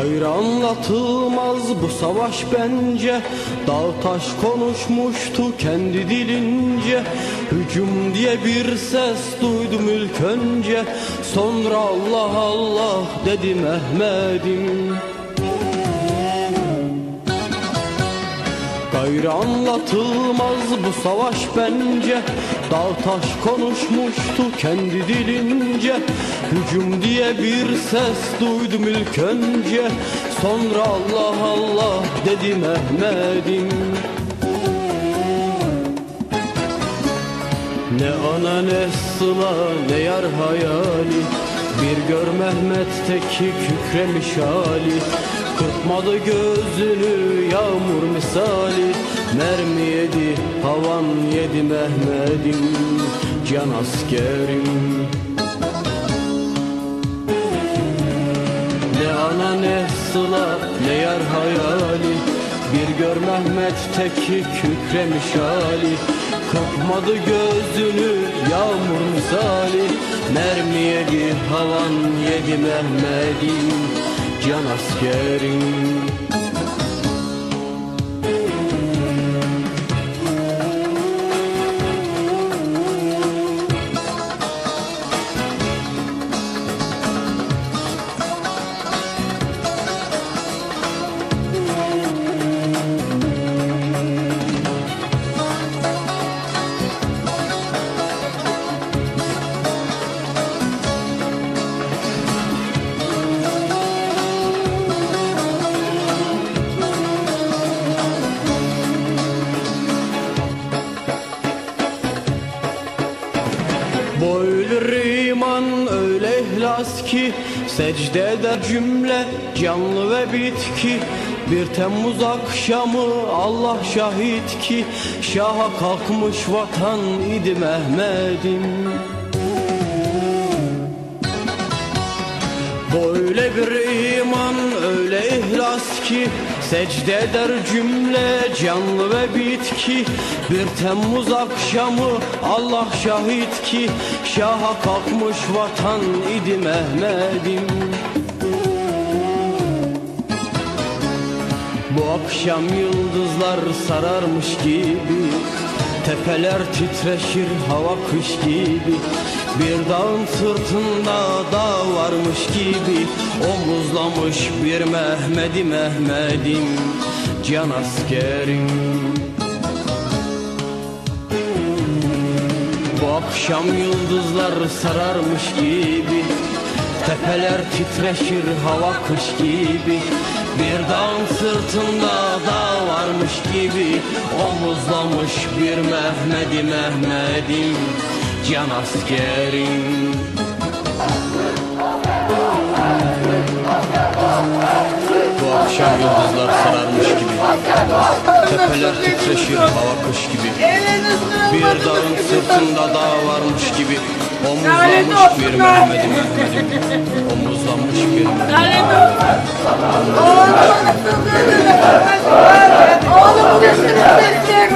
anlatılmaz bu savaş bence. Dağ taş konuşmuştu kendi dilince. Hücum diye bir ses duydum ilk önce. Sonra Allah Allah dedi Mehmet'im. Gayrı anlatılmaz bu savaş bence Dağ taş konuşmuştu kendi dilince. Hücum diye bir ses duydum ilk önce. Sonra Allah Allah dedi Mehmet'im. Ne ana ne sıla ne yar hayali. Bir gör Mehmet'teki kükremiş hali Kırpmadı gözünü yağmur misali. Mermi yedi havan yedi Mehmet'im. Can askerim. Ne ana ne sıla ne yar hayali. Bir gör Mehmet'teki kükremiş hali. Kırpmadı gözünü yağmur misali. Mermi yedi havan yedi Mehmet'im Can askerim Böyle iman öyle ihlas ki Secde eder cümle canlı ve bitki. Bir Temmuz akşamı Allah şahit ki Şaha kalkmış vatan idi Mehmet'im. Böyle bir iman ihlas ki. Secde eder cümle canlı ve bitki. Bir Temmuz akşamı Allah şahit ki. Şaha kalkmış vatan idi Mehmet'im. Bu akşam yıldızlar sararmış gibi. Tepeler titreşir hava kış gibi Bir dağın sırtında dağ varmış gibi Omuzlamış bir Mehmedi Mehmedim Can askerim. Bu akşam yıldızlar sararmış gibi Tepeler titreşir hava kış gibi. Bir dağın sırtında dağ varmış gibi Omuzlamış bir Mehmedi Mehmedim Can askerim Bu akşam yıldızlar sararmış gibi Tepeler titreşir hava kış gibi Bir dağın sırtında dağ varmış gibi Omuzlanmış bir Mehmet'i Mehmet'im Omuzlanmış bir Mehmet'im Oğlum gözünü seveyim.